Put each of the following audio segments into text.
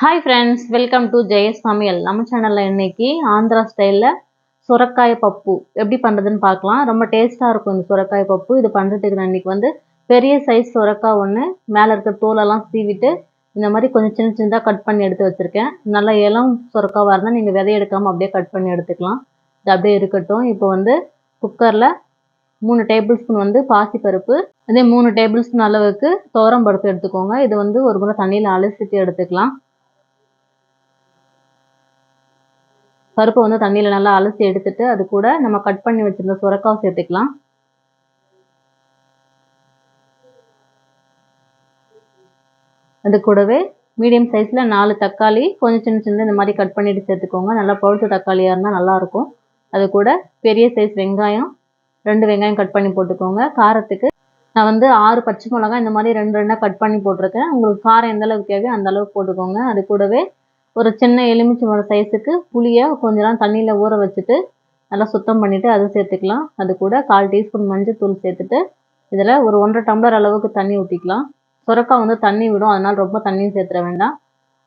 Hi friends welcome to Jaya's சமையல் நம்ம சேனலில் இன்றைக்கி ஆந்திரா ஸ்டைலில் சுரக்காய பப்பு. எப்படி பண்ணுறதுன்னு பார்க்கலாம். ரொம்ப டேஸ்ட்டாக இருக்கும் இந்த சுரக்காய பப்பு. இது பண்ணுறதுக்கு நான் இன்றைக்கி வந்து பெரிய சைஸ் சுரக்காய் ஒன்று மேலே இருக்க தோலெல்லாம் சீவிட்டு இந்த மாதிரி கொஞ்சம் சின்ன சின்னதாக கட் பண்ணி எடுத்து வச்சுருக்கேன். நல்லா இளம் சுரக்காவாக இருந்தால் நீங்கள் விதை எடுக்காமல் அப்படியே கட் பண்ணி எடுத்துக்கலாம். இது அப்படியே இருக்கட்டும். இப்போ வந்து குக்கரில் மூணு டேபிள் ஸ்பூன் வந்து பாசிப்பருப்பு அதே மூணு டேபிள் ஸ்பூன் அளவுக்கு துவரம் பருப்பு எடுத்துக்கோங்க. இது வந்து ஒரு முறை தண்ணியில் அலசிட்டு எடுத்துக்கலாம். பருப்பை வந்து தண்ணியில் நல்லா அலசி எடுத்துட்டு அது கூட நம்ம கட் பண்ணி வச்சுருந்த சுரக்காவை சேர்த்துக்கலாம். அது கூடவே மீடியம் சைஸில் நாலு தக்காளி கொஞ்சம் சின்ன சின்ன இந்த மாதிரி கட் பண்ணிட்டு சேர்த்துக்கோங்க. நல்லா பழுத்த தக்காளியாக இருந்தால் நல்லாயிருக்கும் அது கூட பெரிய சைஸ் வெங்காயம் ரெண்டு வெங்காயம் கட் பண்ணி போட்டுக்கோங்க. காரத்துக்கு நான் வந்து ஆறு பச்சை மிளகாய் இந்த மாதிரி ரெண்டு ரெண்டாக கட் பண்ணி போட்டிருக்கேன். உங்களுக்கு காரம் எந்த அளவுக்கு தேவையோ அந்த அளவுக்கு போட்டுக்கோங்க. அது கூடவே ஒரு சின்ன எலுமிச்சை மரம் சைஸுக்கு புளியை கொஞ்ச நேரம் தண்ணியில் ஊற வச்சுட்டு நல்லா சுத்தம் பண்ணிவிட்டு அதை சேர்த்துக்கலாம். அது கூட கால் டீஸ்பூன் மஞ்சள் தூள் சேர்த்துட்டு இதில் ஒரு ஒன்றரை டம்ளர் அளவுக்கு தண்ணி ஊற்றிக்கலாம் சுரக்காய் வந்து தண்ணி விடும் அதனால் ரொம்ப தண்ணியும் சேர்த்துட வேண்டாம்.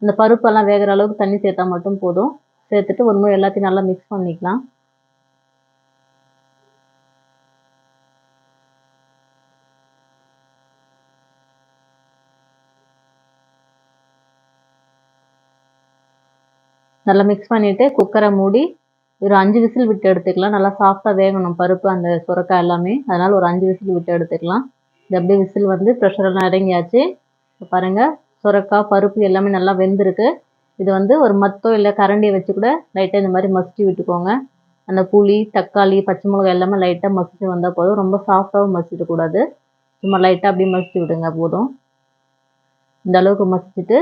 இந்த பருப்பெல்லாம் வேகிற அளவுக்கு தண்ணி சேர்த்தா மட்டும் போதும். சேர்த்துட்டு ஒரு முறை எல்லாத்தையும் நல்லா மிக்ஸ் பண்ணிக்கலாம். நல்லா மிக்ஸ் பண்ணிவிட்டு குக்கரை மூடி ஒரு அஞ்சு விசில் விட்டு எடுத்துக்கலாம். நல்லா சாஃப்டாக வேகணும் பருப்பு அந்த சுரக்காய் எல்லாமே. அதனால் ஒரு அஞ்சு விசில் விட்டு எடுத்துக்கலாம். இது அப்படியே விசில் வந்து ப்ரெஷரெல்லாம் இறங்கியாச்சு. பாருங்கள் சுரக்காய் பருப்பு எல்லாமே நல்லா வெந்திருக்கு. இது வந்து ஒரு மத்தோ இல்லை கரண்டியை வச்சு கூட லைட்டாக இந்த மாதிரி மசிச்சு விட்டுக்கோங்க. அந்த புளி தக்காளி பச்சை மிளகாய் எல்லாமே லைட்டாக மசிச்சு வந்தால் போதும். ரொம்ப சாஃப்டாகவும் மசிச்சிடக்கூடாது சும்மா லைட்டாக அப்படியே மசிச்சு விடுங்க போதும். இந்த அளவுக்கு மசிச்சுட்டு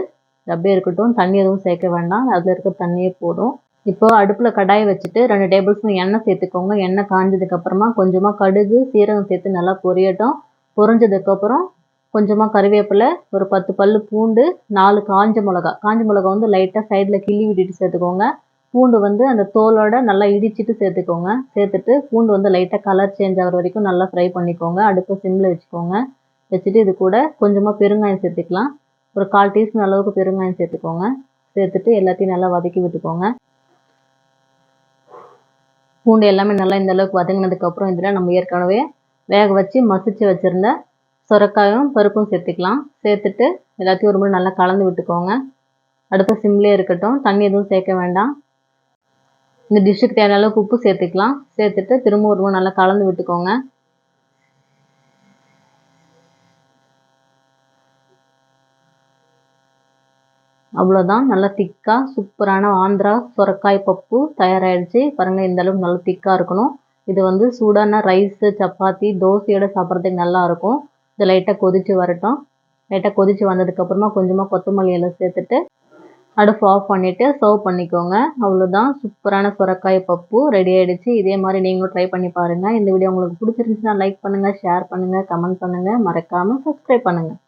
அப்படியே இருக்கட்டும். தண்ணி எதுவும் சேர்க்க வேண்டாம். அதில் இருக்க தண்ணியே போதும். இப்போ அடுப்பில் கடாயை வச்சுட்டு ரெண்டு டேபிள் ஸ்பூன் எண்ணெய் சேர்த்துக்கோங்க. எண்ணெய் காஞ்சதுக்கப்புறமா கொஞ்சமாக கடுகு சீரகம் சேர்த்து நல்லா பொரியட்டும். பொரிஞ்சதுக்கப்புறம் கொஞ்சமாக கருவேப்பிலை ஒரு பத்து பல் பூண்டு நாலு காஞ்ச மிளகா. காஞ்ச மிளகா வந்து லைட்டாக சைடில் கிள்ளி விட்டுட்டு சேர்த்துக்கோங்க. பூண்டு வந்து அந்த தோலோட நல்லா இடிச்சிட்டு சேர்த்துக்கோங்க. சேர்த்துட்டு பூண்டு வந்து லைட்டாக கலர் சேஞ்ச் ஆகிற வரைக்கும் நல்லா ஃப்ரை பண்ணிக்கோங்க. அடுப்பை சிம்மில் வச்சுக்கோங்க. வச்சுட்டு இது கூட கொஞ்சமாக பெருங்காயம் சேர்த்துக்கலாம். ஒரு கால் டீஸ்பூன் அளவுக்கு பெருங்காயம் சேர்த்துக்கோங்க. சேர்த்துட்டு எல்லாத்தையும் நல்லா வதக்கி விட்டுக்கோங்க. பூண்டு எல்லாமே நல்லா இந்த அளவுக்கு வதங்கினதுக்கப்புறம் இதில் நம்ம ஏற்கனவே வேக வச்சு மசிச்சு வச்சுருந்த சுரக்காயும் பருப்பும் சேர்த்துக்கலாம். சேர்த்துட்டு எல்லாத்தையும் ஒரு முறை நல்லா கலந்து விட்டுக்கோங்க. அடுப்பு சிம்லேயே இருக்கட்டும். தண்ணி எதுவும் சேர்க்க வேண்டாம். இந்த டிஷ்ஷுக்கு தேவையான அளவுக்கு உப்பு சேர்த்துக்கலாம். சேர்த்துட்டு திரும்ப ஒரு முறை நல்லா கலந்து விட்டுக்கோங்க. அவ்வளோதான் நல்லா திக்காக சூப்பரான ஆந்திரா சுரக்காய் பப்பு தயாராகிடுச்சு பாருங்கள் இந்த அளவுக்கு நல்லா திக்காக இருக்கணும். இது வந்து சூடான ரைஸு சப்பாத்தி தோசையோடு சாப்பிட்றதுக்கு நல்லாயிருக்கும் இது லைட்டாக கொதித்து வரட்டும். லைட்டாக கொதித்து வந்ததுக்கப்புறமா கொஞ்சமாக கொத்தமல்லி எல்லாம் சேர்த்துட்டு அடுப்பு ஆஃப் பண்ணிவிட்டு சர்வ் பண்ணிக்கோங்க. அவ்வளோதான் சூப்பரான சுரக்காய் பப்பு ரெடி ஆகிடுச்சு இதே மாதிரி நீங்களும் ட்ரை பண்ணி பாருங்கள் இந்த வீடியோ உங்களுக்கு பிடிச்சிருந்துச்சுன்னா லைக் பண்ணுங்கள் ஷேர் பண்ணுங்கள் கமெண்ட் பண்ணுங்கள் மறக்காமல் சப்ஸ்கிரைப் பண்ணுங்கள்